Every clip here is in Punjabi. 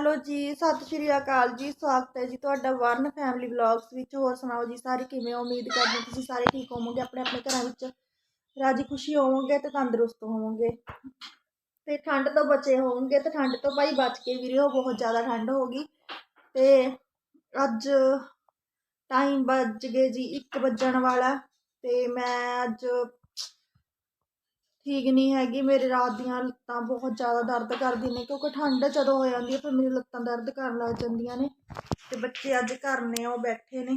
ਹੈਲੋ ਜੀ, ਸਤਿ ਸ਼੍ਰੀ ਅਕਾਲ ਜੀ, ਸਵਾਗਤ ਹੈ ਜੀ ਤੁਹਾਡਾ ਵਰਨ ਫੈਮਿਲੀ ਵਲੌਗਸ ਵਿੱਚ। ਹੋਰ ਸੁਣਾਓ ਜੀ, ਸਾਰੇ ਕਿਵੇਂ ਹੋ? ਉਮੀਦ ਕਰਦੇ ਹਾਂ ਤੁਸੀਂ ਸਾਰੇ ਠੀਕ ਹੋਵੋਗੇ, ਆਪਣੇ ਆਪਣੇ ਘਰਾਂ ਵਿੱਚ ਰਾਜੀ ਖੁਸ਼ੀ ਹੋਵੋਗੇ ਤੇ ਤੰਦਰੁਸਤ ਹੋਵੋਗੇ। ਤੇ ਠੰਡ ਤੋਂ ਬਚੇ ਹੋਵੋਗੇ ਤੇ ਠੰਡ ਤੋਂ ਭਾਈ ਬਚ ਕੇ ਵੀਰੇ ਬਹੁਤ ਜ਼ਿਆਦਾ ਠੰਡ ਹੋ ਗਈ। ਤੇ ਅੱਜ ਟਾਈਮ ਵੱਜ ਗਏ ਜੀ 1 ਵੱਜਣ ਵਾਲਾ। ਤੇ ਮੈਂ ਅੱਜ ਠੀਕ ਨਹੀਂ ਹੈਗੀ, ਮੇਰੇ ਰਾਤ ਦੀਆਂ ਲੱਤਾਂ ਬਹੁਤ ਜ਼ਿਆਦਾ ਦਰਦ ਕਰਦੀਆਂ ਨੇ, ਕਿਉਂਕਿ ਠੰਡ ਜਦੋਂ ਹੋ ਜਾਂਦੀ ਹੈ ਫਿਰ ਮੇਰੀ ਲੱਤਾਂ ਦਰਦ ਕਰਨ ਲੱਗ ਜਾਂਦੀਆਂ ਨੇ ਤੇ ਬੱਚੇ ਅੱਜ ਘਰ ਨੇ, ਉਹ ਬੈਠੇ ਨੇ।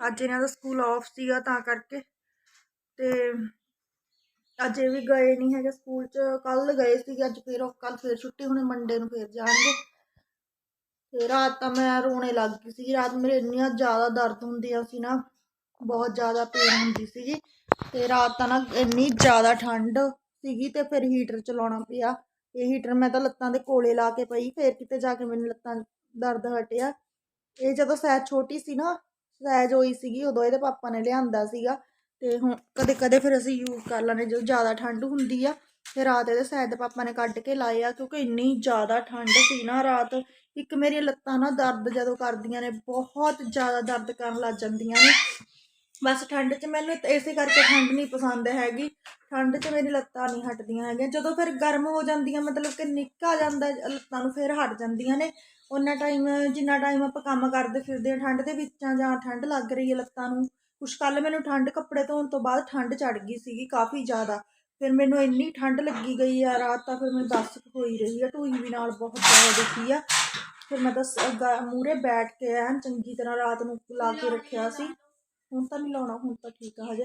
ਅੱਜ ਇਹਨਾਂ ਦਾ ਸਕੂਲ ਆਫ ਸੀਗਾ ਤਾਂ ਕਰਕੇ ਤੇ ਅੱਜ ਇਹ ਵੀ ਗਏ ਨਹੀਂ ਹੈਗੇ ਸਕੂਲ 'ਚ ਕੱਲ ਗਏ ਸੀਗੇ ਅੱਜ ਫਿਰ ਕੱਲ ਫਿਰ ਛੁੱਟੀ, ਹੁਣੇ ਮੰਡੇ ਨੂੰ ਫਿਰ ਜਾਣਗੇ। ਤੇ ਰਾਤ ਤਾਂ ਮੈਂ ਰੋਣੇ ਲੱਗ ਗਈ ਸੀ ਰਾਤ ਮੇਰੇ ਇੰਨੀਆਂ ਜ਼ਿਆਦਾ ਦਰਦ ਹੁੰਦੀਆਂ ਸੀ ਨਾ, ਬਹੁਤ ਜ਼ਿਆਦਾ ਪੇਨ ਹੁੰਦੀ ਸੀਗੀ। ਤੇ ਰਾਤ ਤਾਂ ਨਾ ਇੰਨੀ ਜ਼ਿਆਦਾ ਠੰਡ ਸੀਗੀ ਤੇ ਫਿਰ ਹੀਟਰ ਚਲਾਉਣਾ ਪਿਆ। ਇਹ ਹੀਟਰ ਮੈਂ ਤਾਂ ਲੱਤਾਂ ਦੇ ਕੋਲੇ ਲਾ ਕੇ ਪਈ, ਫਿਰ ਕਿਤੇ ਜਾ ਕੇ ਮੈਨੂੰ ਲੱਤਾਂ ਦਰਦ ਹਟਿਆ। ਇਹ ਜਦੋਂ ਸਹਿਜ ਛੋਟੀ ਸੀ ਨਾ, ਸਹਿਜ ਹੋਈ ਸੀਗੀ ਉਦੋਂ ਇਹਦੇ ਪਾਪਾ ਨੇ ਲਿਆਂਦਾ ਸੀਗਾ ਤੇ ਹੁਣ ਕਦੇ ਕਦੇ ਫਿਰ ਅਸੀਂ ਯੂਜ਼ ਕਰ ਲੈਂਦੇ ਜਦੋਂ ਜ਼ਿਆਦਾ ਠੰਡ ਹੁੰਦੀ ਆ, ਤੇ ਰਾਤ ਇਹਦੇ ਸਹਿਜ ਦੇ ਪਾਪਾ ਨੇ ਕੱਢ ਕੇ ਲਾਏ ਆ, ਕਿਉਂਕਿ ਇੰਨੀ ਜ਼ਿਆਦਾ ਠੰਡ ਸੀ ਨਾ ਰਾਤ, ਇੱਕ ਮੇਰੀਆਂ ਲੱਤਾਂ ਨਾ ਦਰਦ ਜਦੋਂ ਕਰਦੀਆਂ ਨੇ, ਬਹੁਤ ਜ਼ਿਆਦਾ ਦਰਦ ਕਰਨ ਲੱਗ ਜਾਂਦੀਆਂ ਨੇ। ਬਸ ਠੰਡ 'ਚ ਮੈਨੂੰ ਇਸੇ ਕਰਕੇ ਠੰਡ ਨਹੀਂ ਪਸੰਦ ਹੈਗੀ। ਠੰਡ 'ਚ ਮੇਰੀ ਲੱਤਾਂ ਨਹੀਂ ਹਟਦੀਆਂ ਹੈਗੀਆਂ। ਜਦੋਂ ਫਿਰ ਗਰਮ ਹੋ ਜਾਂਦੀਆਂ, ਮਤਲਬ ਕਿ ਨਿੱਕਾ ਆ ਜਾਂਦਾ, ਲੱਤਾਂ ਨੂੰ ਫਿਰ ਹਟ ਜਾਂਦੀਆਂ ਨੇ। ਉਹਨਾਂ ਟਾਈਮ, ਜਿੰਨਾ ਟਾਈਮ ਆਪਾਂ ਕੰਮ ਕਰਦੇ ਫਿਰਦੇ ਹਾਂ ਠੰਡ ਦੇ ਵਿੱਚ ਜਾਂ ਠੰਡ ਲੱਗ ਰਹੀ ਹੈ ਲੱਤਾਂ ਨੂੰ, ਕੁਛ ਕੱਲ ਮੈਨੂੰ ਠੰਡ ਕੱਪੜੇ ਧੋਣ ਤੋਂ ਬਾਅਦ ਠੰਡ ਚੜ ਗਈ ਸੀਗੀ ਕਾਫੀ ਜ਼ਿਆਦਾ। ਫਿਰ ਮੈਨੂੰ ਇੰਨੀ ਠੰਡ ਲੱਗੀ ਗਈ ਆ, ਰਾਤ ਤਾਂ ਫਿਰ ਮੈਨੂੰ ਦੱਸ ਹੋਈ ਰਹੀ ਆ ਢੋਈ ਵੀ ਨਾਲ ਬਹੁਤ ਜ਼ਿਆਦਾ ਦੁਖੀ ਆ। ਫਿਰ ਮੈਂ ਤਾਂ ਮੂਰੇ ਬੈਠ ਕੇ ਐਨ ਚੰਗੀ ਤਰ੍ਹਾਂ ਰਾਤ ਨੂੰ ਲਾ ਕੇ ਰੱਖਿਆ ਸੀ। ਹੁਣ ਤਾਂ ਨਹੀਂ ਲਾਉਣਾ, ਹੁਣ ਤਾਂ ਠੀਕ ਆ ਹਜੇ।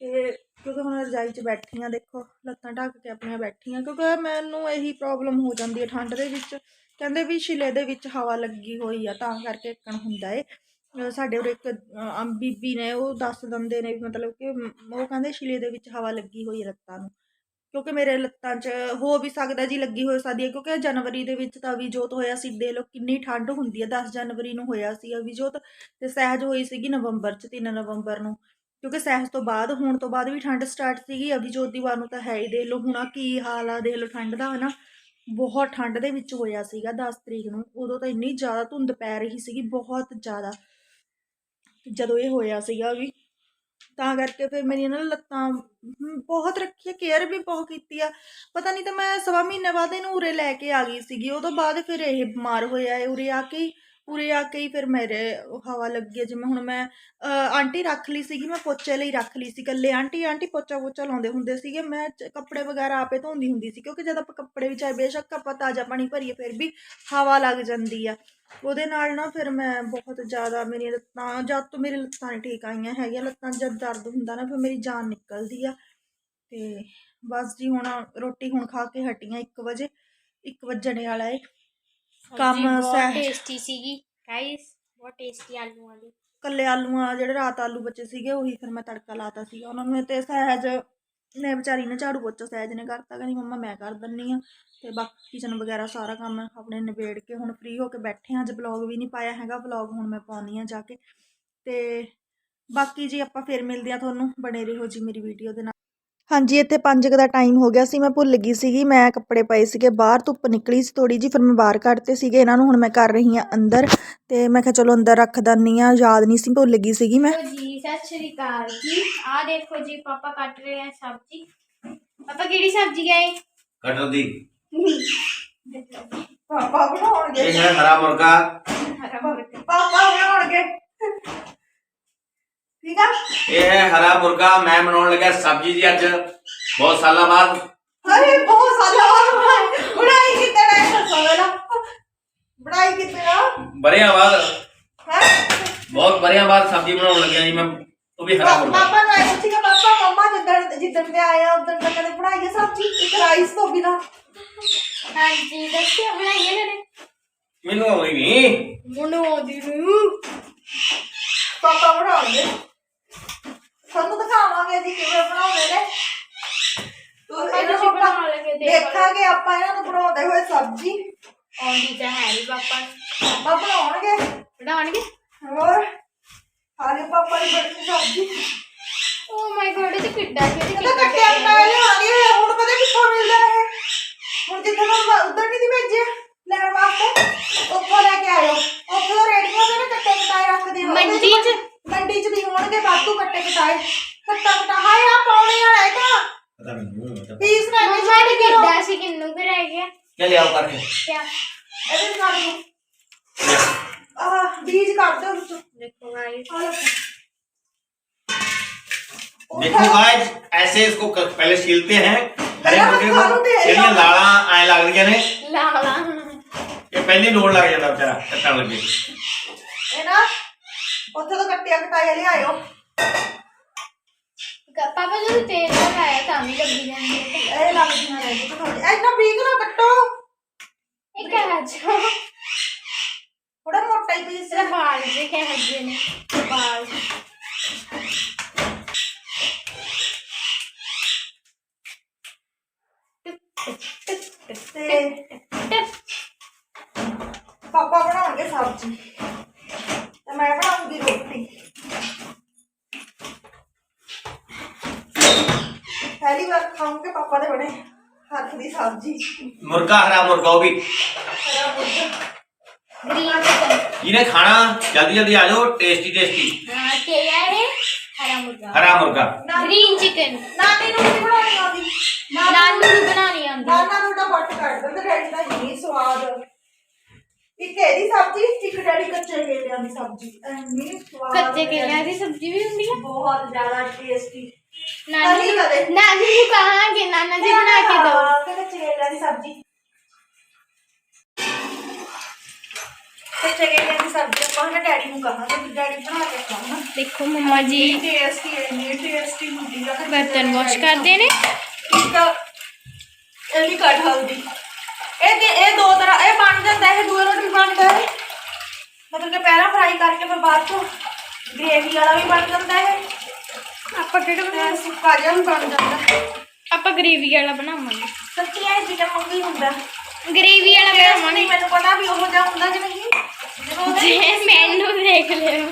ਤੇ ਕਿਉਂਕਿ ਹੁਣ ਰਜਾਈ 'ਚ ਬੈਠੀ ਆ ਦੇਖੋ, ਲੱਤਾਂ ਢੱਕ ਕੇ ਆਪਣੀਆਂ ਬੈਠੀ ਆ ਕਿਉਂਕਿ ਮੈਨੂੰ ਇਹੀ ਪ੍ਰੋਬਲਮ ਹੋ ਜਾਂਦੀ ਹੈ ਠੰਡ ਦੇ ਵਿੱਚ। ਕਹਿੰਦੇ ਵੀ ਛਿਲੇ ਦੇ ਵਿੱਚ ਹਵਾ ਲੱਗੀ ਹੋਈ ਆ, ਤਾਂ ਕਰਕੇ ਇੱਕਣ ਹੁੰਦਾ ਏ। ਸਾਡੇ ਉਰੇ ਇੱਕ ਬੀਬੀ ਨੇ, ਉਹ ਦੱਸ ਦਿੰਦੇ ਨੇ ਵੀ ਮਤਲਬ ਕਿ ਉਹ ਕਹਿੰਦੇ ਛਿਲੇ ਦੇ ਵਿੱਚ ਹਵਾ ਲੱਗੀ ਹੋਈ ਹੈ ਲੱਤਾਂ ਨੂੰ। ਕਿਉਂਕਿ ਮੇਰੇ ਲੱਤਾਂ 'ਚ ਹੋ ਵੀ ਸਕਦਾ ਜੀ ਲੱਗੀ ਹੋ ਸਕਦੀ ਹੈ, ਕਿਉਂਕਿ ਜਨਵਰੀ ਦੇ ਵਿੱਚ ਤਾਂ ਅਵਿਜੋਤ ਹੋਇਆ ਸੀ ਦੇ ਲੋ ਕਿੰਨੀ ਠੰਡ ਹੁੰਦੀ ਹੈ 10 ਜਨਵਰੀ ਨੂੰ ਹੋਇਆ ਸੀ ਅਵਿਜੋਤ ਤੇ ਸਹਿਜ ਹੋਈ ਸੀਗੀ ਨਵੰਬਰ 'ਚ 3 ਨਵੰਬਰ ਨੂੰ, ਕਿਉਂਕਿ ਸਹਿਜ ਤੋਂ ਬਾਅਦ, ਹੋਣ ਤੋਂ ਬਾਅਦ ਵੀ ਠੰਡ ਸਟਾਰਟ ਸੀਗੀ ਅਵਿਜੋਤ ਦੀ ਵਾਰ ਨੂੰ ਤਾਂ ਹੈ ਹੀ ਦੇਖ ਲਓ, ਹੁਣ ਕੀ ਹਾਲ ਆ ਦੇਖ ਲਓ ਠੰਡ ਦਾ, ਹਨਾ, ਬਹੁਤ ਠੰਡ ਦੇ ਵਿੱਚ ਹੋਇਆ ਸੀਗਾ 10 ਤਰੀਕ ਨੂੰ, ਉਦੋਂ ਤਾਂ ਇੰਨੀ ਜ਼ਿਆਦਾ ਧੁੰਦ ਪੈ ਰਹੀ ਸੀਗੀ, ਬਹੁਤ ਜ਼ਿਆਦਾ, ਜਦੋਂ ਇਹ ਹੋਇਆ ਸੀਗਾ ਵੀ ਤਾਂ ਕਰਕੇ ਫਿਰ ਮੇਰੀਆਂ ਨਾ ਲੱਤਾਂ ਹਮ, ਬਹੁਤ ਰੱਖੀ ਕੇਅਰ ਵੀ ਬਹੁਤ ਕੀਤੀ ਆ। ਪਤਾ ਨਹੀਂ ਤਾਂ ਮੈਂ ਸਵਾ ਮਹੀਨੇ ਬਾਅਦ ਇਹਨੂੰ ਉਰੇ ਲੈ ਕੇ ਆ ਗਈ ਸੀਗੀ। ਉਹ ਤੋਂ ਬਾਅਦ ਫਿਰ ਇਹ ਬਿਮਾਰ ਹੋਇਆ ਹੈ ਉਰੇ ਆ ਕੇ ਹੀ ਉਰੇ ਆ ਕੇ ਹੀ ਫਿਰ ਮੇਰੇ ਹਵਾ ਲੱਗੀ ਹੈ ਜਿਵੇਂ ਹੁਣ ਮੈਂ ਅਹ, ਆਂਟੀ ਰੱਖ ਲਈ ਸੀਗੀ ਮੈਂ ਪੋਚੇ ਲਈ ਰੱਖ ਲਈ ਸੀ। ਇਕੱਲੇ ਆਂਟੀ ਆਂਟੀ ਪੋਚਾ ਪੋਚਾ ਲਾਉਂਦੇ ਹੁੰਦੇ ਸੀਗੇ। ਮੈਂ ਚ- ਕੱਪੜੇ ਵਗੈਰਾ ਆਪੇ ਧੋਂਦੀ ਹੁੰਦੀ ਸੀ ਕਿਉਂਕਿ ਜਦ ਆਪਾਂ ਕੱਪੜੇ ਵੀ ਚਾਹੇ ਬੇਸ਼ੱਕ ਆਪਾਂ ਤਾਜ਼ਾ ਪਾਣੀ ਭਰੀਏ ਫਿਰ ਵੀ ਹਵਾ ਲੱਗ ਜਾਂਦੀ ਆ। ਉਹਦੇ ਨਾਲ ਨਾ ਫਿਰ ਮੈਂ ਬਹੁਤ ਜ਼ਿਆਦਾ ਮੇਰੀਆਂ ਲੱਤਾਂ ਜਦ ਤੋਂ ਮੇਰੀ ਲੱਤਾਂ ਨਹੀਂ ਠੀਕ ਆਈਆਂ ਹੈਗੀਆਂ ਲੱਤਾਂ ਜਦ ਦਰਦ ਹੁੰਦਾ ਨਾ ਫਿਰ ਮੇਰੀ ਜਾਨ ਨਿਕਲਦੀ ਆ। ਤੇ ਬਸ ਜੀ ਹੁਣ ਰੋਟੀ ਹੁਣ ਖਾ ਕੇ ਹਟੀਆਂ 1 ਵਜੇ 1 ਵੱਜਣੇ ਵਾਲਾ ਏ। ਕੰਮ ਸਹਿ- ਟੇਸਟੀ ਸੀਗੀ। ਗਾਇਸ ਬਹੁਤ ਟੇਸਟੀ ਆਲੂਆਂ ਦੀ। ਕੱਲੇ ਆਲੂਆਂ ਜਿਹੜੇ ਰਾਤ ਆਲੂ ਬਚੇ ਸੀਗੇ ਉਹੀ ਫਿਰ ਮੈਂ ਤੜਕਾ ਲਾਤਾ ਸੀਗਾ। ਉਹਨਾਂ ਨੂੰ ਤੇ ਸਹਿਜ ਮੈਂ ਵਿਚਾਰੀ ਨੇ ਝਾੜੂ ਪੋਚਾ ਸਹਿਜ ਨੇ ਕਰਤਾ, ਕਹਿੰਦੀ ਮੰਮਾ ਮੈਂ ਕਰ ਦਿੰਨੀ ਆ। ਤੇ ਬਾਕੀ ਕਿਚਨ ਵਗੈਰਾ ਸਾਰਾ ਕੰਮ ਆਪਣੇ ਨਿਬੇੜ ਕੇ ਹੁਣ ਫ੍ਰੀ ਹੋ ਕੇ ਬੈਠੇ ਹਾਂ ਅੱਜ ਬਲੌਗ ਵੀ ਨਹੀਂ ਪਾਇਆ ਹੈਗਾ ਬਲੌਗ ਹੁਣ ਮੈਂ ਪਾਉਣੀ ਆ ਜਾ ਕੇ। ਤੇ ਬਾਕੀ ਜੀ ਆਪਾਂ ਫਿਰ ਮਿਲਦੇ ਆ ਤੁਹਾਨੂੰ, ਬਣੇ ਰਹੋ ਜੀ ਮੇਰੀ ਵੀਡੀਓ ਦੇ ਨਾਲ। ਹਾਂਜੀ, ਇੱਥੇ 5 ਦਾ ਟਾਈਮ ਹੋ ਗਿਆ ਸੀ, ਮੈਂ ਭੁੱਲ ਗਈ ਸੀਗੀ, ਮੈਂ ਕੱਪੜੇ ਪਏ ਸੀਗੇ, ਬਾਹਰ ਧੁੱਪ ਨਿਕਲੀ ਸੀ ਥੋੜੀ ਜੀ ਫਿਰ ਮੈਂ ਬਾਹਰ ਕੱਢਤੇ ਸੀਗੇ, ਇਹਨਾਂ ਨੂੰ ਹੁਣ ਮੈਂ ਕਰ ਰਹੀ ਆ ਅੰਦਰ। ਤੇ ਮੈਂ ਕਿਹਾ ਚਲੋ ਅੰਦਰ ਰੱਖ ਦਿੰਨੀ ਆ ਯਾਦ ਨਹੀਂ ਸੀ ਭੁੱਲ ਗਈ ਸੀਗੀ ਮੈਂ। ਹੈਲੋ ਜੀ ਸਤਿ ਸ਼੍ਰੀ ਅਕਾਲ ਜੀ। ਆ ਦੇਖੋ ਜੀ ਪਾਪਾ ਕੱਟ ਰਹੇ ਆ ਸਬਜ਼ੀ। ਪਾਪਾ ਕਿਹੜੀ ਸਬਜ਼ੀ ਹੈ ਇਹ? ਕਟਰ ਦੀ। ਪਾਪਾ ਬਣਾਉਣਗੇ। ਇਹ ਹੈ ਹਰਾ ਮੁਰਗਾ। ਹਰਾ ਮੁਰਗਾ। ਪਾਪਾ ਬਣਾਉਣਗੇ। ਠੀਕ ਆ? ਇਹ ਹੈ ਹਰਾ ਮੁਰਗਾ। ਮੈਂ ਬਣਾਉਣ ਲੱਗਾ ਸਬਜ਼ੀ ਜੀ ਅੱਜ। ਬਹੁਤ ਸਾਲਾਂ ਬਾਅਦ। ਅਰੇ ਬਹੁਤ ਸਾਲਾਂ ਬਾਅਦ ਬਣਾਈ ਬਣਾਈ ਕਿਤੇ ਨਾ। ਦੱਸੋ ਬਣਾਈ ਕਿਤੇ ਨਾ ਬੜਿਆਂ ਬਾਅਦ ਹੈ? ਬਹੁਤ ਬੜਿਆਂ ਬਾਅਦ ਸਬਜ਼ੀ ਬਣਾਉਣ ਲੱਗਿਆ ਜੀ ਮੈਂ ਉਹ ਵੀ ਹਰਾ ਮੁਰਗਾ। ਪਾਪਾ ਨੂੰ ਆਇਆ ਸੀਗਾ ਪਾਪਾ ਮੰਮਾ ਜਿੱਦਣ ਜਿੱਦਣ ਦੇ ਆਏ ਆ ਉਦੋਂ ਤੱਕ ਕਦੇ ਬਣਾਈ ਹੈ ਸਬਜ਼ੀ ਇੱਕ ਰਾਈਸ ਤੋਂ ਬਿਨਾ। ਹਾਂਜੀ ਦੱਸਿਓ ਬਣਾਈਏ ਨੇ? ਮੈਨੂੰ ਆਉਂਦੀ ਨਹੀਂ ਮਨੋ ਦੀ ਨੂੰ। ਪਾਪਾ ਬਣਾਉਣਗੇ ਤੁਹਾਨੂੰ ਦਿਖਾਵਾਂਗੇ ਜੀ ਕਿਵੇਂ ਬਣਾਉਂਦੇ ਨੇ। ਤੂੰ ਇਹਨਾਂ ਨੂੰ ਬਣਾ ਲਗੇ ਦੇਖ ਦੇਖਾਂਗੇ ਆਪਾਂ ਇਹਨਾਂ ਨੂੰ ਬਣਾਉਂਦੇ ਹੋਏ ਸਬਜ਼ੀ। ਆਉਂਦੀ ਤਾਂ ਹੈ ਨਹੀਂ ਪਾਪਾ ਨੂੰ। ਪਾਪਾ ਬਣਾਉਣਗੇ? ਬਣਾਉਣਗੇ? ਹੋਰ? ਹਾਲੇ ਪਾਪਾ ਦੀ ਬੜੀ ਸਬਜ਼ੀ। ਓ ਮਾਈ ਗੋਡ ਇਹ ਤਾਂ ਕਿੱਡਾ ਸੀ ਇਹ ਕਹਿੰਦਾ ਤਾਂ ਕੱਟਿਆ ਮੈਂ ਲਿਆਉਣਗੇ ਹੁਣ ਪਤਾ ਕਿੱਥੋਂ ਮਿਲਦਾ ਇਹ? ਹੁਣ ਜਿੱਥੇ ਮੈਂ ਉਧਰ ਨਹੀਂ ਦੀ ਭੇਜਿਆ। क्या ਇਹਦੇ ਚ ਕਰ ਦੋ ਆਹ ਬੀਜ ਕੱਢ ਦਿਓ ਵਿੱਚੋਂ देखो गाइस ਆਹ ਲਓ। देखो गाइस ऐसे इसको क- पहले छीलते हैं हरे लगा मुर्गे खाओ को दे, ਜਿਹੜੀਆਂ लगा। ਲਾਲਾਂ ਐ ਲੱਗਦੀਆਂ ਨੇ ला ला ਇਹ ਪਹਿਲੇ ਲੋੜ ਲੱਗ ਜਾਂਦਾ ਵਿਚਾਰਾ ਕੱਟਣ ਲੱਗੇ ਇਹ ਨਾ ਉੱਥੇ ਤੋਂ ਕੱਟਿਆ ਕਟਾਇਆ ਲਿਆਇਓ पापा जो तेल लगाया था हमें लगी जाएंगे ਇਹ ਲੱਗਦੀਆਂ ਨੇ ਜੀ ਥੋੜੀ ਇੰਨਾ ਬਰੀਕ ਨਾ ਕੱਟੋ अच्छा। थोड़ा मोटा ही तो इससे बाल तो बाल। पापा बना सब्ज़ी। तो मैं बनाऊँगी रोटी। पहली बार खाऊँगे, पापा ने बने ਹੱਥ ਦੀ ਸਬਜ਼ੀ ਮੁਰਗਾ ਹਰਾ ਮੁਰਗਾ ਉਹ ਵੀ ਮੇਰਾ ਮੁਰਗਾ ग्रीन चिकन ਜਿਹਨੇ ਖਾਣਾ ਜਲਦੀ ਜਲਦੀ ਆ ਜਾਓ ਟੇਸਟੀ ਟੇਸਟੀ हाँ क्या है हरा मुर्गा ਹਰਾ ਮੁਰਗਾ ग्रीन चिकन ਨਾਨੀ ਨੂੰ ਨਹੀਂ ਬਣਾਉਣੀ ਆਉਂਦੀ नानू ਨੂੰ ਬਣਾਉਣੀ ਆਉਂਦੀ ਨਾਨਾ ਨੂੰ ਤਾਂ ਵੱਟ ਕੱਢ ਦਿੰਦੇ ਡੈਡੀ ਦਾ ਹੀ ਸਵਾਦ ਇੱਕ ਇਹਦੀ ਸਬਜ਼ੀ ਇੱਕ ਡੈਡੀ ਕੱਚੇ ਕੇਲਿਆਂ ਦੀ ਸਬਜ਼ੀ ਐਨੀ ਸਵਾਦ ਕੱਚੇ ਕੇਲਿਆਂ ਦੀ ਸਬਜ਼ੀ ਵੀ ਹੁੰਦੀ ਹੈ ਬਹੁਤ ਜ਼ਿਆਦਾ ਟੇਸਟੀ ਨਾਨੀ ਕਦੀ ਕਦੇ। ਨਾਨੀ ਨੂੰ ਕਹਾਂਗੇ ਨਾਨਾ ਜੀ ਬਣਾ ਕੇ ਦਿਓ ਕੱਚੇ ਕੇਲਿਆਂ ਦੀ ਸਬਜ਼ੀ ਕੱਚੇ ਕੇਲਿਆਂ ਦੀ ਸਬਜ਼ੀ ਆਪਾਂ ਨਾ ਡੈਡੀ ਨੂੰ ਕਹਾਂਗੇ ਵੀ ਡੈਡੀ ਬਣਾ ਕੇ ਖਾਣਾ ਦੇਖੋ ਮੰਮਾ ਜੀ ਟੇਸਟੀ ਇੰਨੀ ਟੇਸਟੀ ਹੁੰਦੀ ਆ ਬਰਤਨ ਵਾਸ਼ ਕਰਦੇ ਨੇ ਇੱਕ ਇਹਦੀ ਕੱਟ ਹਲਦੀ ਇਹ ਕਿ ਇਹ ਦੋ ਤਰ੍ਹਾਂ ਇਹ ਬਣ ਜਾਂਦਾ ਇਹ ਦੂਏ ਰੋਟੀ ਬਣਦਾ ਹੈ ਮਤਲਬ ਕਿ ਪਹਿਲਾਂ ਫਰਾਈ ਕਰਕੇ ਫਿਰ ਬਾਅਦ ਚੋਂ ਗ੍ਰੇਵੀ ਵਾਲਾ ਵੀ ਬਣ ਜਾਂਦਾ ਹੈ ਆਪਾਂ ਕਿਹੜਾ ਤੇ ਸੁੱਕਾ ਜਿਹਾ ਵੀ ਬਣ ਜਾਂਦਾ। ਆਪਾਂ ਗ੍ਰੇਵੀ ਵਾਲਾ ਬਣਾਵਾਂਗੇ। ਸੱਚੀ ਇਹ ਜਿਹਾ ਮੰਗੀ ਹੁੰਦਾ। ਗ੍ਰੇਵੀ ਵਾਲਾ ਬਣਾਵਾਂਗੇ। ਮੈਨੂੰ ਪਤਾ ਵੀ ਉਹ ਜਿਹਾ ਹੁੰਦਾ ਜਿਵੇਂ ਜਿਵੇਂ ਮੈਨੂੰ ਦੇਖ ਲਿਓ।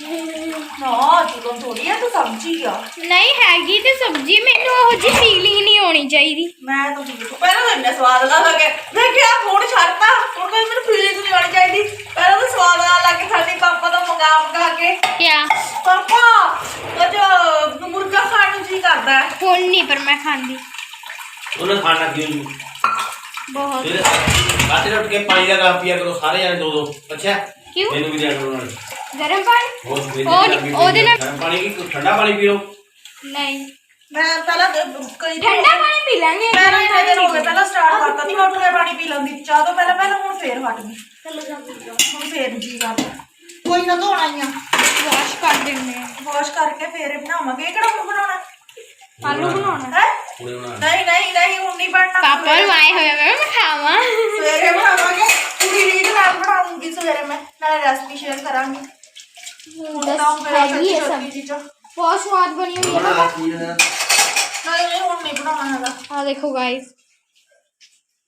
ਨਾ ਜਦੋਂ ਥੋੜੀ ਆ ਤੂੰ ਸਬਜ਼ੀ ਆ। ਨਹੀਂ ਹੈਗੀ ਤੇ ਸਬਜ਼ੀ ਮੈਨੂੰ ਉਹ ਜੀ ਫੀਲਿੰਗ ਨਹੀਂ ਹੋਣੀ ਚਾਹੀਦੀ। ਮੈਂ ਤਾਂ ਠੀਕ ਪਹਿਲਾਂ ਤਾਂ ਇੰਨਾ ਸਵਾਦ ਲੱਗ ਲੱਗੇ ਮੈਂ ਕਿਹਾ ਹੁਣ ਛੱਡਤਾ ਹੁਣ ਕੋਈ ਮੈਨੂੰ ਫੀਲਿੰਗ ਨਹੀਂ ਆਉਣੀ ਚਾਹੀਦੀ। ਪਹਿਲਾਂ ਤਾਂ ਸਵਾਦ ਲੱਗ ਲੱਗੇ ਸਾਡੇ ਪਾਪਾ ਤੋਂ ਮੰਗਾ ਮੰਗਾ ਕੇ। ਕਿਆ? ਪਾਪਾ ਅੱਜ ਮੁਰਗਾ ਖਾਣ ਨੂੰ ਜੀ ਕਰਦਾ ਹੈ। ਹੁਣ ਨਹੀਂ ਪਰ ਮੈਂ ਖਾਂਦੀ। ਉਹਨਾਂ ਖਾਣਾ ਕਿਉਂ ਨਹੀਂ? ਬਹੁਤ। ਫਿਰ ਰਾਤੇ ਉੱਠ ਕੇ ਪਾਣੀ ਦਾ ਗਲਾਸ ਪੀਆ ਕਰੋ ਸਾਰੇ ਜਾਣੇ ਦੋ ਦੋ ਅੱਛਾ? ਕਿਉਂ? ਮੈਨੂੰ ਵੀ ਦਿਆ ਕਰੋ ਨਾਲ ਗਰਮ ਪਾਣੀ ਹੋਰ ਸਵੇਰੇ ਹੋਰ- ਜਾ ਕੇ ਉਹਦੇ ਨਾਲ- ਗਰਮ ਪਾਣੀ ਕੀ ਠੰਡਾ ਪਾਣੀ ਪੀ ਲਓ ਨਹੀਂ ਮੈਂ ਪਹਿਲਾਂ ਦ- ਕਈ ਠੰਡਾ ਪਾਣੀ ਪੀ ਲਾਂਗੇ ਪਹਿਲਾਂ ਇੰਨੇ ਦਿਨ ਹੋ ਗਏ ਪਹਿਲਾਂ ਸਟਾਰਟ ਕਰਤਾ ਸੀ ਮੈਂ ਉੱਠ ਕੇ ਪਾਣੀ ਪੀ ਲੈਂਦੀ ਚਾਹ ਤੋਂ ਪਹਿਲਾਂ ਪਹਿਲਾਂ ਹੁਣ ਫੇਰ ਹਟ ਗਈ ਹੁਣ ਫੇਰ ਜੀ ਕਰਦਾ ਕੋਈ ਨਾ ਧੋਣਾ ਹੀ ਆ ਵਾਸ਼ ਕਰ ਦਿੰਦੇ ਆ ਵਾਸ਼ ਕਰਕੇ ਫੇਰ ਇਹ ਬਣਾਵਾਂਗੇ ਇਹ ਕਿਹੜਾ ਹੁਣ ਬਣਾਉਣਾ ਆਲੂ ਬਣਾਉਣਾ ਹੈ ਹੁਣੇ ਬਣਾ ਨਹੀਂ ਨਹੀਂ ਨਹੀਂ ਹੁਣ ਨਹੀਂ ਬਣਨਾ ਪਾਪਾ ਨੂੰ ਆਏ ਹੋਏ ਮੈਂ ਮੈਂ ਖਾਵਾਂ ਸਵੇਰੇ ਬਣਾਵਾਂਗੇ ਪੂਰੀ ਰੀਡ ਨਾਲ ਬਣਾਉਂਗੀ ਸਵੇਰੇ ਮੈਂ ਨਾਲੇ ਰੈਸਪੀ ਸ਼ੇਅਰ ਕਰਾਂਗੀ ਹੁਣ ਤਾਂ ਫਿਰ ਹੈਗੀ ਹੈ ਛੋਟੀ ਸਬਜ਼ੀ ਚੀਜ਼ਾਂ ਬਹੁਤ ਸਵਾਦ ਬਣੀ ਹੋਈ ਹੈ ਬਣਾ ਕੀ ਨਾ ਨਹੀਂ ਨਹੀਂ ਹੁਣ ਨਹੀਂ ਬਣਾਉਣਾ ਹੈਗਾ ਆ ਦੇਖੋ ਗਾਇਸ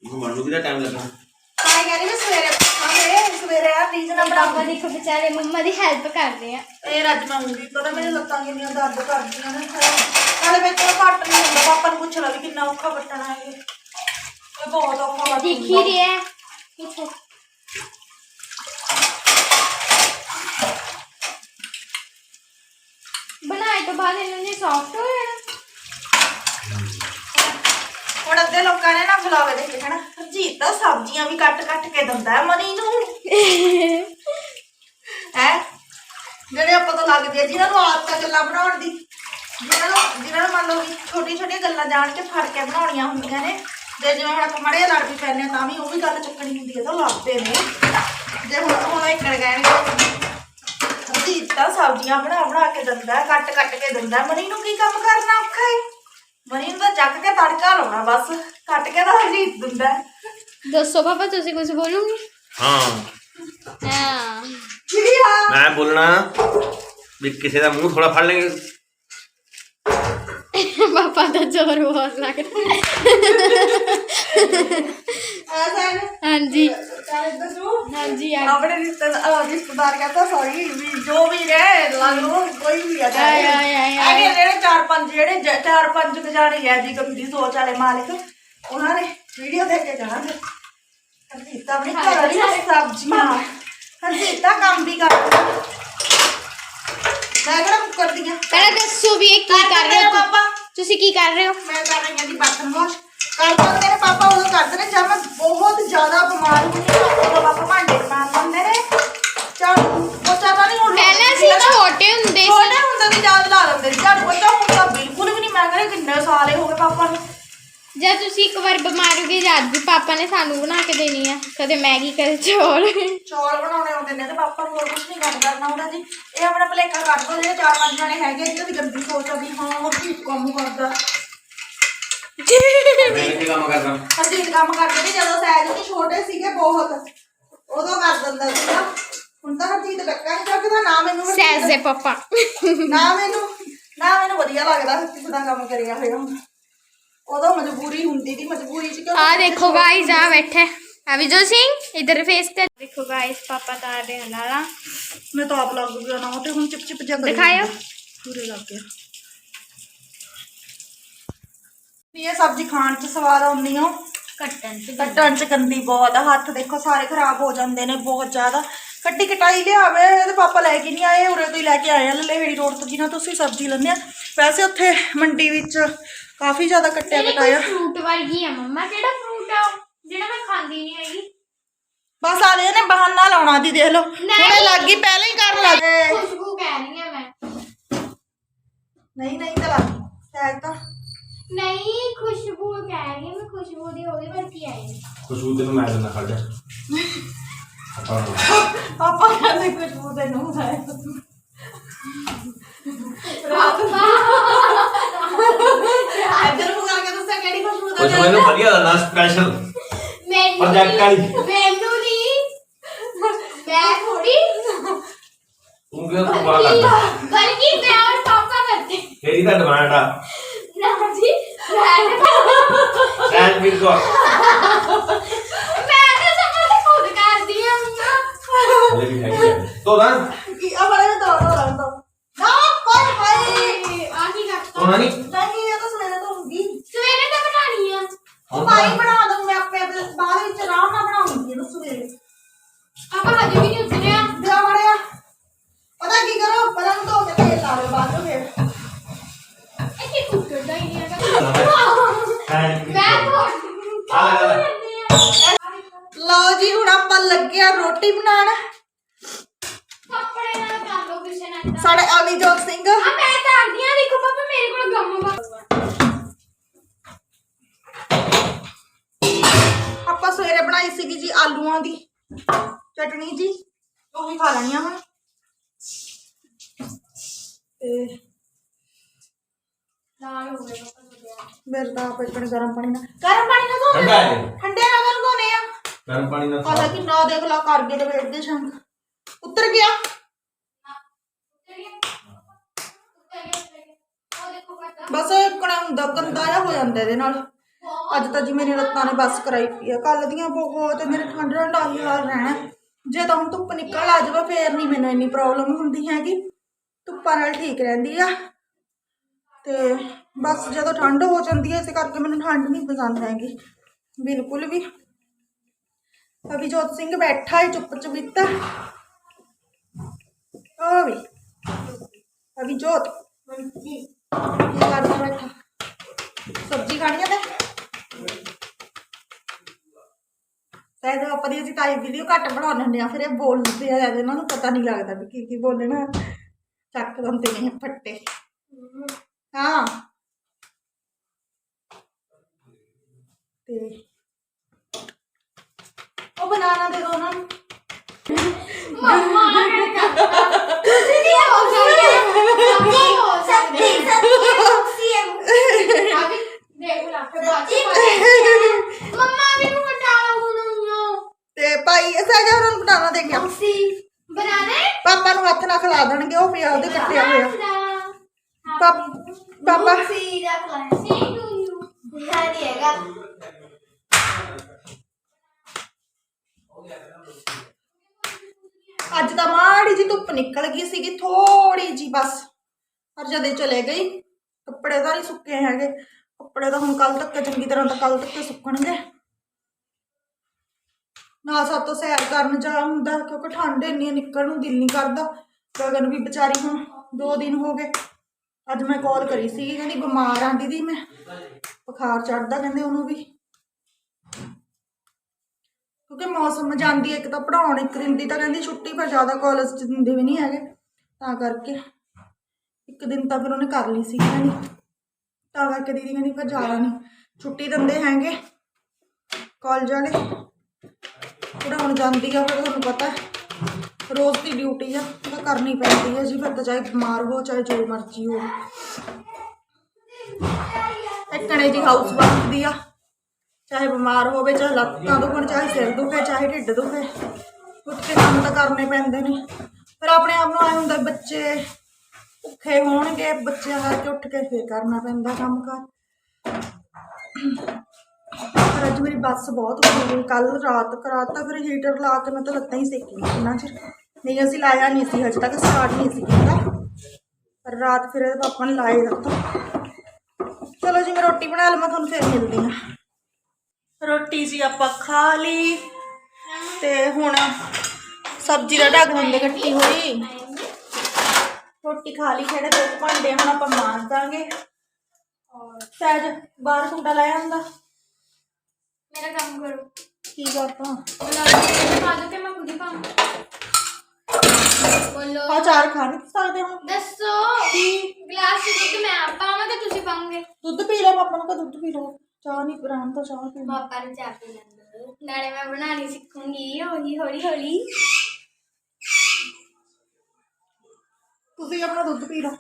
ਮੈਨੂੰ ਵੀ ਤਾਂ ਟਾਈਮ ਲੱਗਣਾ ਤਾਂ ਕਹਿੰਦੇ ਵੀ ਸਵੇਰੇ ਬਣਾਵਾਂਗੇ ਸਵੇਰੇ ਆ ਰੀਜ ਨਾਲ ਪਾਪਾ ਬਣਾਵਾਂਗੇ ਦੇਖੋ ਵਿਚਾਰੇ ਮੰਮਾ ਦੀ ਹੈਲਪ ਕਰਦੇ ਆ ਇਹ ਰੱਜ ਮੈਂ ਉਂਗਲੀ ਪਤਾ ਮੇਰੇ ਲੱਤਾਂ ਕਿੰਨੀਆਂ ਦਰਦ ਕਰਦੀਆਂ ਨੇ ਨਾਲੇ ਮੇਰੇ ਕੋਲ ਘੱਟ ਨਹੀਂ ਹੁੰਦਾ ਪਾਪਾ ਨੂੰ ਪੁੱਛ ਲਾ ਵੀ ਕਿੰਨਾ ਔਖਾ ਕੱਟਣਾ ਹੈ ਇਹ। ਇਹ ਬਹੁਤ ਔਖਾ ਕੱਟਣਾ ਦਿਖ ਹੀ ਰਿਹਾ। ਹੈ ਦੇਖੋ ਬਣਾਏ ਤੋਂ ਬਾਅਦ ਇਹਨਾਂ ਨੇ ਸੌਫਟ ਹੋ ਜਾਣਾ। ਹੁਣ ਅੱਧੇ ਲੋਕਾਂ ਨੇ ਨਾ ਵਲੌਗ ਦੇਖੇ ਹਨਾ, ਹਰਜੀਤ ਤਾਂ ਸਬਜ਼ੀਆਂ ਵੀ ਕੱਟ ਕੱਟ ਕੇ ਦਿੰਦਾ ਹੈ ਮਨੀ ਨੂੰ। ਹੈ? ਜਿਹੜੇ ਆਪਾਂ ਤੋਂ ਲੱਗਦੀ ਆ, ਜਿਹਨਾਂ ਨੂੰ ਆਦਤ ਆ ਗੱਲਾਂ ਬਣਾਉਣ ਦੀ। ਜਿਹਨਾਂ ਨੂੰ ਜਿਹਨਾਂ ਨੂੰ ਮੰਨ ਲਓ ਵੀ ਛੋਟੀ ਛੋਟੀਆਂ ਗੱਲਾਂ ਜਾਣ ਕੇ ਫੜ ਕੇ ਬਣਾਉਣੀਆਂ ਹੁੰਦੀਆਂ ਨੇ ਜੇ ਜਿਵੇਂ ਹੁਣ ਆਪਾਂ ਮੜੇ ਲੜ ਵੀ ਪੈਂਦੇ ਤਾਂ ਵੀ ਉਹ ਵੀ ਗੱਲ ਚੱਕਣੀ ਹੁੰਦੀ ਹੈ ਤਾਂ ਲੜਦੇ ਨੇ। ਜੇ ਹੁਣ ਹੁਣ ਇੱਕ ਕਹਿਣਗੇ ਤਾਂ ਸਬਜ਼ੀਆਂ ਬਣਾ ਬਣਾ ਕੇ ਦਿੰਦਾ ਹੈ, ਕੱਟ ਕੱਟ ਕੇ ਦਿੰਦਾ। ਹੈ। ਮਨੀ ਨੂੰ ਕੀ ਕੰਮ ਕਰਨਾ ਔਖਾ ਹੈ ਮਨੀ ਨੂੰ ਤਾਂ ਚੱਕ ਕੇ ਤੜਕਾ ਲਾਉਣਾ ਬਸ ਕੱਟ ਕੇ ਤਾਂ ਹਰਜੀਤ ਦਿੰਦਾ। ਹੈ। ਦੱਸੋ ਪਾਪਾ ਤੁਸੀਂ ਕੁਝ ਬੋਲੋਗੇ? ਹਾਂ। ਹਾਂ। ਜੀ ਹਾਂ ਮੈਂ ਬੋਲਣਾ ਵੀ ਕਿਸੇ ਦਾ ਮੂੰਹ ਥੋੜਾ ਫੜ ਲੈਂਗੇ ਪਾਪਾ ਦਾ ਜ਼ੋਰ ਬਹੁਤ ਲੱਗਦਾ ਐਸਾ ਹੈ ਹਾਂਜੀ ਚਾਹੇ ਦੱਸੋ ਹਾਂਜੀ ਆ ਆਪਣੇ ਰਿਸ਼ਤੇਦਾਰ ਰਿਸ਼ਤੇਦਾਰ ਕਹਿੰਦਾ ਸੌਰੀ ਵੀ ਜੋ ਵੀ ਰਹੇ ਲੱਗ ਲੋ ਕੋਈ ਵੀ ਆ ਆਏ, ਆਏ, ਆਏ, ਆਏ। ਹੈਗੇ ਜਿਹੜੇ ਚਾਰ ਪੰਜ ਜਿਹੜੇ ਜ- ਚਾਰ ਪੰਜ ਕੁ ਜਾਣੇ ਆ ਜੀ ਗੰਦੀ ਸੋਚ ਵਾਲੇ ਮਾਲਕ ਉਹਨਾਂ ਨੇ ਵੀਡੀਓ ਦੇਖ ਕੇ ਜਾਣਾ ਫਿਰ ਹਰਜੀਤਾ ਆਪਣੀ ਘਰ ਵਾਲੀ ਨਾਲ ਸਬਜ਼ੀਆਂ ਹਰਜੀਤਾ ਕੰਮ ਵੀ ਕਰਦੀ ਮੈਂ ਕਿਹੜਾ ਕੁੱਕਰ ਦੀਆਂ ਪਹਿਲਾਂ ਦੱਸੋ ਵੀ ਇਹ ਕੀ ਕਰ ਰਹੇ ਹੋ ਪਾਪਾ ਤੁ- ਤੁਸੀਂ ਕੀ ਕਰ ਰਹੇ ਹੋ? ਮੈਂ ਕਰ ਰਹੀ ਹਾਂ ਦੀ ਬਰਤਨ ਵਾਸ਼ ਕਰਦਾ ਤੇਰੇ ਪਾਪਾ ਉਹ ਕਰਦੇ ਨੇ ਜਦ ਮੈਂ ਬਹੁਤ ਜ਼ਿਆਦਾ ਬਿਮਾਰ ਹੁੰਦੀ ਹਾਂ ਉਦੋਂ ਪਾਪਾ ਭਾਂਡੇ ਮਾਰ ਲੈਂਦੇ ਨੇ। ਚਲ ਬੱਚਾ ਤਾਂ ਨਹੀਂ ਹੁਣ ਪਹਿਲਾਂ ਸੀ ਛੋਟੇ ਹੁੰਦੇ ਸੀ। ਛੋਟੇ ਹੁੰਦੇ ਵੀ ਜਦ ਲਾ ਲੈਂਦੇ ਸੀ। ਜਦ ਬੱਚਾ ਹੁਣ ਤਾਂ ਬਿਲਕੁਲ ਵੀ ਨਹੀਂ ਮੈਂ ਕਹਿੰਦੀ ਕਿੰਨੇ ਸਾਲੇ ਹੋ ਗਏ ਪਾਪਾ ਨੂੰ। ਤੁਸੀਂ ਇੱਕ ਵਾਰ ਬਿਮਾਰ ਹੋ ਗਏ ਜਦ ਪਾਪਾ ਨੇ ਸਾਨੂੰ ਬਣਾ ਕੇ ਦੇਣੀ ਆ ਕਦੇ ਮੈਗੀ ਕਦੇ ਚੌਲ। ਚੌਲ ਬਣਾਉਣੇ ਹੁੰਦੇ ਨੇ ਤੇ ਪਾਪਾ ਨੂੰ ਹੋਰ ਕੁਝ ਨਹੀਂ ਕੰਮ ਕਰਨਾ ਹੁੰਦਾ ਜੀ ਇਹ ਆਪਣਾ ਭਲੇਖਾ ਕੱਢ ਦੋ ਜਿਹੜੇ ਚਾਰ ਪੰਜ ਜਣੇ ਹੈਗੇ ਇਹਨਾਂ ਦੀ ਗੰਦੀ ਸੋਚ ਆ ਵੀ ਹਾਂ ਹੋਰ ਕੀ ਕੰਮ ਕਰਦਾ। ਮੈਂ ਕੀ ਕੰਮ ਕਰਦਾ? ਹਰਜੀਤ ਕੰਮ ਕਰਦੇ ਨੇ ਜਦੋਂ ਸਹਿਜ ਜੀ ਛੋਟੇ ਸੀਗੇ ਬਹੁਤ ਉਦੋਂ ਕਰ ਦਿੰਦਾ ਸੀਗਾ। ਹੁਣ ਤਾਂ ਹਰਜੀਤ ਡੱਕਾ ਨਹੀਂ ਚੱਕਦਾ ਨਾ ਮੈਨੂੰ ਹਰਜੀਤ- ਸੈਸ ਦੇ ਪਾਪਾ। ਨਾ ਮੈਨੂੰ ਨਾ ਮੈਨੂੰ ਵਧੀਆ ਲੱਗਦਾ ਕਿਸੇ ਦਾ ਕੰਮ ਕਰਿਆ ਹੋਇਆ। ਹੁੰਦਾ ਉਦੋਂ ਮਜਬੂਰੀ ਹੁੰਦੀ ਸੀ ਮਜਬੂਰੀ ਚ ਕਿਉਂ ਆ ਦੇਖੋ ਗਾਇਸ ਆ ਬੈਠੇ ਅਭਿਜੋਤ ਸਿੰਘ ਇਧਰ ਫੇਸ ਤੇ ਦੇਖੋ ਗਾਇਸ ਪਾਪਾ ਤਾਰ ਰਹੇ ਹਨ ਲਾਲਾ ਮੈਂ ਤਾਂ ਆਪ ਲੱਗ ਗਿਆ ਨਾ ਤੇ ਹੁਣ ਚਿਪ ਚਿਪ ਜਗ ਦਿਖਾਇਓ। ਪੂਰੇ ਲੱਗ ਗਿਆ ਵੀ ਇਹ ਸਬਜ਼ੀ ਖਾਣ ਚ ਸਵਾਦ ਆਉਂਦੀ ਆ ਕੱਟਣ ਚ ਕੱਟਣ ਚ ਗੰਦੀ ਬਹੁਤ ਆ ਹੱਥ ਦੇਖੋ ਸਾਰੇ ਖਰਾਬ ਹੋ ਜਾਂਦੇ ਨੇ ਬਹੁਤ ਜ਼ਿਆਦਾ ਕੱਟੀ ਕਟਾਈ ਲਿਆਵੇ ਇਹਦੇ ਪਾਪਾ ਲੈ ਕੇ ਨਹੀਂ ਆਏ ਉਰੇ ਤੋਂ ਹੀ ਲੈ ਕੇ ਆਏ ਆ ਲਲੇੜੀ ਰੋਡ ਤੋਂ ਜਿਨ੍ਹਾਂ ਤੁਸੀਂ ਸਬਜ਼ੀ ਲੈਂਦੇ ਆ ਵੈਸੇ ਉੱਥੇ ਮੰਡੀ ਵਿੱਚ ਕਾਫੀ ਜ਼ਿਆਦਾ ਕੱਟਿਆ ਕਟਾਇਆ ਫਰੂਟ ਵਰਗੀ ਆ ਮੰਮਾ ਕਿਹੜਾ ਫਰੂਟ ਆ ਉਹ? ਜਿਹੜਾ ਮੈਂ ਖਾਂਦੀ ਨਹੀਂ ਹੈਗੀ ਬਸ ਆ ਨੇ ਬਹਾਨਾ ਲਾਉਣਾ ਦੀ ਦੇਖ ਲਓ ਹੁਣੇ ਲੱਗ ਗਈ ਪਹਿਲਾਂ ਹੀ ਕਰਨ ਲੱਗ ਗਏ ਖੁਸ਼ਬੂ ਕਹਿ ਰਹੀ ਆ ਮੈਂ ਨਹੀਂ ਨਹੀਂ ਤਾਂ ਲੱਗ ਸ਼ਾਇਦ ਤਾਂ ਨਹੀਂ ਖੁਸ਼ਬੂ ਕਹਿ ਰਹੀ ਆ ਮੈਂ ਖੁਸ਼ਬੂ ਦੀ ਉਹਦੇ ਵਰਗੀ ਆਈ ਖੁਸ਼ਬੂ ਤੈਨੂੰ ਮੈਂ ਦਿੰਦਾ ਖੜ ਜਾ ਆਪਾਂ ਨੂੰ ਪਾਪਾ ਕਹਿੰਦੇ ਕੁਝ ਬੋਦੇ ਨੂੰ ਹੈ ਇੱਧਰ ਨੂੰ ਕਰਕੇ ਦੱਸਿਆ ਕੁਝ ਮੈਨੂੰ ਵਧੀਆ ਲੱਗਦਾ ਸਪੈਸ਼ਲ ਮੈਨੂੰ ਪ੍ਰੋਜੈਕਟ ਵਾਲੀ। ਮੈਨੂੰ ਨਹੀਂ। ਮੈਂ ਥੋੜੀ ਤੂੰ ਕਿਉਂ ਤੂੰ ਬਾਹਰ ਲੱਗਦਾ ਬਲਕਿ ਮੈਂ ਔਰ ਪਾਪਾ ਕਰਦੇ। ਤੇਰੀ ਤਾਂ ਡਿਮਾਂਡ ਆ। ਨਾ ਜੀ ਮੈਂ ਸੈਂਡ ਵੀ ਕੋ ਸਾਡੇ ਅਮੀਜੋਤ ਸਿੰਘ। ਆ ਮੈਂ ਤਾਂ ਆਂਦੀ ਆ ਦੇਖੋ ਪਾਪਾ ਮੇਰੇ ਕੋਲ ਗਮ ਵਾ ਆਪਾਂ ਸਵੇਰੇ ਬਣਾਈ ਸੀਗੀ ਜੀ ਆਲੂਆਂ ਦੀ। ਚਟਣੀ ਜੀ ਉਹੀ ਖਾ ਲੈਣੀ ਆ ਹੁਣ। ਮੇਰੇ ਤਾਂ ਆਪੇ ਆਪਣੇ ਗਰਮ ਪਾਣੀ ਨਾਲ। ਗਰਮ ਪਾਣੀ ਨਾਲ ਧੋਣੇ ਆ? ਠੰਡੇ ਨਾਲ ਧੋਣੇ ਆ। ਗਰਮ ਪਾਣੀ ਨਾਲ ਪਤਾ ਕਿ ਨਾ ਦੇਖ ਲਾ ਕਰਕੇ ਡਬੇਟ ਦੇ ਸ਼ੰਕ। ਉੱਤਰ ਗਿਆ। ਬਸ ਇਕਣਾ ਹੁੰਦਾ, ਗੰਦਾ ਜਿਹਾ ਹੋ ਜਾਂਦਾ ਇਹਦੇ ਨਾਲ। ਅੱਜ ਤਾਂ ਜੀ ਮੇਰੀ ਲੱਤਾਂ ਨੇ ਬਸ ਕਰਾਈ ਪਈ ਆ। ਕੱਲ ਦੀਆਂ ਬਹੁਤ ਮੇਰੇ ਠੰਡ ਠੰਡ ਆਹੀ ਹਾਲ ਰਹਿਣਾ। ਜੇ ਤਾਂ ਹੁਣ ਧੁੱਪ ਨਿਕਲ ਆ ਜਾਵੇ, ਫੇਰ ਨਹੀਂ ਮੈਨੂੰ ਇੰਨੀ ਪ੍ਰੋਬਲਮ ਹੁੰਦੀ ਹੈਗੀ। ਧੁੱਪਾਂ ਨਾਲ ਠੀਕ ਰਹਿੰਦੀ ਆ। ਤੇ ਬਸ ਜਦੋਂ ਠੰਡ ਹੋ ਜਾਂਦੀ ਹੈ ਇਸੇ ਕਰਕੇ ਮੈਨੂੰ ਠੰਡ ਨਹੀਂ ਪਸੰਦ ਹੈਗੀ। ਬਿਲਕੁਲ ਵੀ। ਅਭਿਜੋਤ ਸਿੰਘ ਬੈਠਾ ਹੈ ਚੁੱਪ ਚੁਪੀਤਾ ਆ ਵੀ। ਅਗੀ ਜੋਤ। ਸਬਜ਼ੀ ਖਾਣੀ ਆ ਤੇ? ਸਾਇਦ ਆਪਾਂ ਦੀ ਅਸੀਂ ਵੀਡੀਓ ਘੱਟ ਬਣਾਉਣ ਹੁੰਦੇ ਆ ਫਿਰ ਇਹ ਬੋਲਦੇ ਆ ਜਾਂਦੇ ਇਹਨਾਂ ਨੂੰ ਪਤਾ ਨਹੀਂ ਲੱਗਦਾ ਵੀ ਕੀ ਕੀ ਬੋਲਣਾ। ਚੱਕ ਦੰਦੇ ਨੇ ਫੱਟੇ। ਹਾਂ। ਤੇ ਉਹ ਬਣਾਣਾ ਦੇ ਦੋ ਉਹਨਾਂ ਨੂੰ। ਮੰਮਾ। ਤੁਸੀਂ ਤੇ ਭਾਈ ਸਾਜਾ ਉਹਨਾਂ ਨੂੰ ਬਣਾਉਣਾ ਦੇ ਗਿਆ ਪਾਪਾ ਨੂੰ ਹੱਥ ਨਾਲ ਖਿਲਾ ਦੇਣਗੇ ਉਹ ਪਿਆ ਉਹਦੇ ਕੱਟਿਆ ਹੋਇਆ ਪਾਪਾ ਪਾਪਾ ਸੀ ਦਾ ਕਲਾਸ ਸੀ ਟੂ ਯੂ ਨਹੀਂ ਹੈਗਾ ਤਾਂ ਧੁੱਪ ਨਿਕਲ ਗਈ ਸੀਗੀ ਥੋੜੀ ਜੀ ਬਸ। ਪਰ ਜਦੇ ਚਲੇ ਗਈ, ਕੱਪੜੇ ਤਾਂ ਨਹੀਂ ਸੁੱਕੇ ਹੈਗੇ। ਕੱਪੜੇ ਤਾਂ ਹੁਣ ਕੱਲ ਤੱਕ ਚੰਗੀ ਤਰ੍ਹਾਂ ਤਾਂ ਕੱਲ ਤੱਕ ਸੁੱਕਣਗੇ। ਨਾ ਸਾਤੋਂ ਸੈਰ ਕਰਨ ਜਾ ਹੁੰਦਾ, ਕਿਉਂਕਿ ਠੰਡ ਇੰਨੀ ਨਿਕਲਣ ਨੂੰ ਦਿਲ ਨਹੀਂ ਕਰਦਾ। ਗਗਨ ਵੀ ਵਿਚਾਰੀ ਹੁਣ ਦੋ ਦਿਨ ਹੋ ਗਏ। ਅੱਜ ਮੈਂ ਕਾਲ ਕਰੀ ਸੀ ਕਹਿੰਦੀ ਬਿਮਾਰ ਆਂ ਦੀਦੀ ਮੈਂ। ਬੁਖਾਰ ਚੜਦਾ ਕਹਿੰਦੇ ਉਹਨੂੰ ਵੀ। ਕਿਉਂਕਿ ਮੌਸਮ ਜਾਂਦੀ ਹੈ ਇੱਕ ਤਾਂ ਪੜਾਉਣ ਇੱਕ ਦਿਨ ਦੀ ਤਾਂ ਕਹਿੰਦੀ ਛੁੱਟੀ, ਪਰ ਜ਼ਿਆਦਾ ਕਾਲਜ ਚ ਦਿੰਦੇ ਵੀ ਨਹੀਂ ਹੈਗੇ। ਤਾਂ ਕਰਕੇ ਇੱਕ ਦਿਨ ਤਾਂ ਫਿਰ ਉਹਨੇ ਕਰ ਲਈ ਸੀ ਕਹਿੰਦੀ ਤਾਂ ਕਰਕੇ ਦੀਦੀ ਕਹਿੰਦੀ ਫਿਰ ਜ਼ਿਆਦਾ ਨਹੀਂ। ਛੁੱਟੀ ਦਿੰਦੇ ਹੈਗੇ ਕਾਲਜ ਵਾਲੇ। ਫਿਰ ਜਾਂਦੀ ਆ ਫਿਰ ਤੁਹਾਨੂੰ ਪਤਾ ਰੋਜ਼ ਦੀ ਡਿਊਟੀ ਆ, ਉਹ ਤਾਂ ਕਰਨੀ ਪੈਂਦੀ ਹੈ ਜੀ। ਫਿਰ ਤਾਂ ਚਾਹੇ ਬਿਮਾਰ ਹੋ, ਚਾਹੇ ਜੋ ਮਰਜ਼ੀ ਹੋ। ਇੱਕ ਇੱਕਣੇ ਜੀ ਹਾਊਸ ਵਾਈਫ ਦੀ ਆ। ਚਾਹੇ ਬਿਮਾਰ ਹੋਵੇ, ਚਾਹੇ ਲੱਤਾਂ ਦੁਖਣ, ਚਾਹੇ ਸਿਰ ਦੁਖੇ, ਚਾਹੇ ਢਿੱਡ ਦੁਖੇ, ਉੱਠ ਕੇ ਕੰਮ ਤਾਂ ਕਰਨੇ ਪੈਂਦੇ ਨੇ। ਪਰ ਆਪਣੇ ਆਪ ਨੂੰ ਆਏ ਹੁੰਦਾ ਬੱਚੇ ਭੁੱਖੇ ਹੋਣਗੇ, ਬੱਚਿਆਂ ਕਰਕੇ ਉੱਠ ਕੇ ਫੇਰ ਕਰਨਾ ਪੈਂਦਾ ਕੰਮ ਕਰ। ਪਰ ਅੱਜ ਮੇਰੀ ਬੱਸ ਬਹੁਤ ਹੋ ਗਈ ਕੱਲ ਰਾਤ ਕਰਾਤਾ, ਫਿਰ ਹੀਟਰ ਲਾ ਕੇ ਮੈਂ ਤਾਂ ਲੱਤਾਂ ਹੀ ਸੇਕੀਆਂ ਇੰਨਾ ਚਿਰ। ਨਹੀਂ, ਅਸੀਂ ਲਾਇਆ ਨਹੀਂ ਸੀ, ਹਜੇ ਤੱਕ ਸਟਾਰਟ ਨਹੀਂ ਸੀ ਕੀਤਾ। ਪਰ ਰਾਤ ਫਿਰ ਇਹਦੇ ਪਾਪਾ ਨੇ ਲਾਏ ਰੱਖਾ ਚਲੋ ਜੀ, ਮੈਂ ਰੋਟੀ ਬਣਾ ਲਵਾਂ, ਤੁਹਾਨੂੰ ਫਿਰ ਮਿਲਦੀ ਹਾਂ। ਰੋਟੀ ਜੀ ਆਪਾਂ ਖਾ ਲਈ ਤੇ ਹੁਣ ਸਬਜ਼ੀ ਦਾ ਢੱਕ ਦਿੰਦੇ ਕੱਟੀ ਹੋਈ ਰੋਟੀ ਖਾ ਲਈ ਖੜੇ ਦੋ ਕੁ ਭਾਂਡੇ ਹੁਣ ਆਪਾਂ ਮਾਰ ਦਾਂਗੇ ਔਰ ਸਹਿਜ ਬਾਹਰ ਕੁੰਡਾ ਲਾਇਆ ਹੁੰਦਾ ਮੇਰਾ ਕੰਮ ਕਰੋ ਕੀ ਕਰਤਾ ਪਾ ਦੋ ਤੇ ਮੈਂ ਖੁਦ ਹੀ ਪਾਵਾਂ ਬੋਲੋ ਆ ਚਾਰ ਖਾ ਨਹੀਂ ਸਕਦੇ ਹੁਣ ਦੱਸੋ ਕੀ ਗਲਾਸ ਚ ਦੁੱਧ ਮੈਂ ਆਪ ਪਾਵਾਂ ਤੇ ਤੁਸੀਂ ਪਾਉਂਗੇ ਦੁੱਧ ਪੀ ਲੈ ਪਾਪਾ ਨੂੰ ਕਹ ਦੁੱਧ ਪੀ ਲਓ ਚਾਹ ਨਹੀਂ ਬਰਾਨ ਤਾਂ ਚਾਹ ਪੀ ਪਾਪਾ ਨੂੰ ਚਾਹ ਪੀ ਲੈਂਦੇ ਨਾਲੇ ਮੈਂ ਬਣਾਣੀ ਸਿੱਖੂੰਗੀ ਹੌਲੀ ਹੌਲੀ ਹੌਲੀ। ਤੁਸੀਂ ਆਪਣਾ ਦੁੱਧ ਪੀ ਲਓ।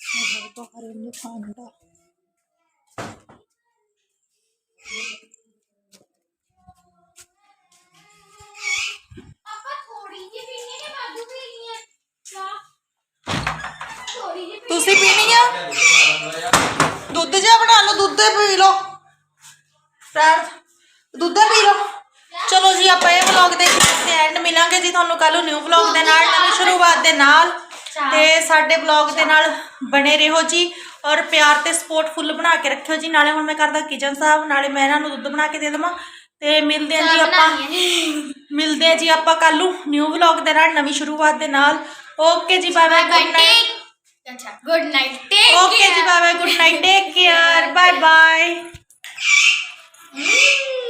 ਇਹ ਬਾਹਰ ਇੰਨੀ ਠੰਡਾ ਪਾਪਾ ਥੋੜੀ ਜਿਹੀ ਪੀਣੀ ਨੇ ਵਾਧੂ ਪੀਣੀ ਹੈ ਚਾਹ ਤੁਸੀਂ ਪੀਣੀ ਆ? ਦੁੱਧ ਜਿਹਾ ਬਣਾ ਲਓ ਦੁੱਧ ਪੀ ਲਓ। ਫਰੈਂਡ ਦੁੱਧ ਪੀ ਲਓ। ਚਲੋ ਜੀ ਆਪਾਂ ਇਹ ਵਲੌਗ ਦੇ ਐਂਡ ਮਿਲਾਂਗੇ ਜੀ ਤੁਹਾਨੂੰ ਕੱਲ ਨੂੰ ਨਿਊ ਵਲੌਗ ਦੇ ਨਾਲ ਨਵੀਂ ਸ਼ੁਰੂਆਤ ਦੇ ਨਾਲ। ਤੇ ਸਾਡੇ ਵਲੌਗ ਦੇ ਨਾਲ ਬਣੇ ਰਹੋ ਜੀ ਔਰ ਪਿਆਰ ਤੇ ਸਪੋਰਟ ਫੁੱਲ ਬਣਾ ਕੇ ਰੱਖਿਓ ਜੀ। ਨਾਲੇ ਹੁਣ ਮੈਂ ਕਰਦਾ ਕਿਚਨ ਸਾਹਿਬ ਨਾਲੇ ਮੈਂ ਇਹਨਾਂ ਨੂੰ ਦੁੱਧ ਬਣਾ ਕੇ ਦੇ ਦੇਵਾਂ। ਤੇ ਮਿਲਦੇ ਹਾਂ ਜੀ ਆਪਾਂ। ਮਿਲਦੇ ਹਾਂ ਜੀ ਆਪਾਂ ਕੱਲ ਨੂੰ ਨਿਊ ਵਲੌਗ ਦੇ ਨਾਲ ਨਵੀਂ ਸ਼ੁਰੂਆਤ ਦੇ ਨਾਲ। ਓਕੇ ਜੀ bye bye good night good night take okay ਜੀ bye bye good night take care bye bye Mm.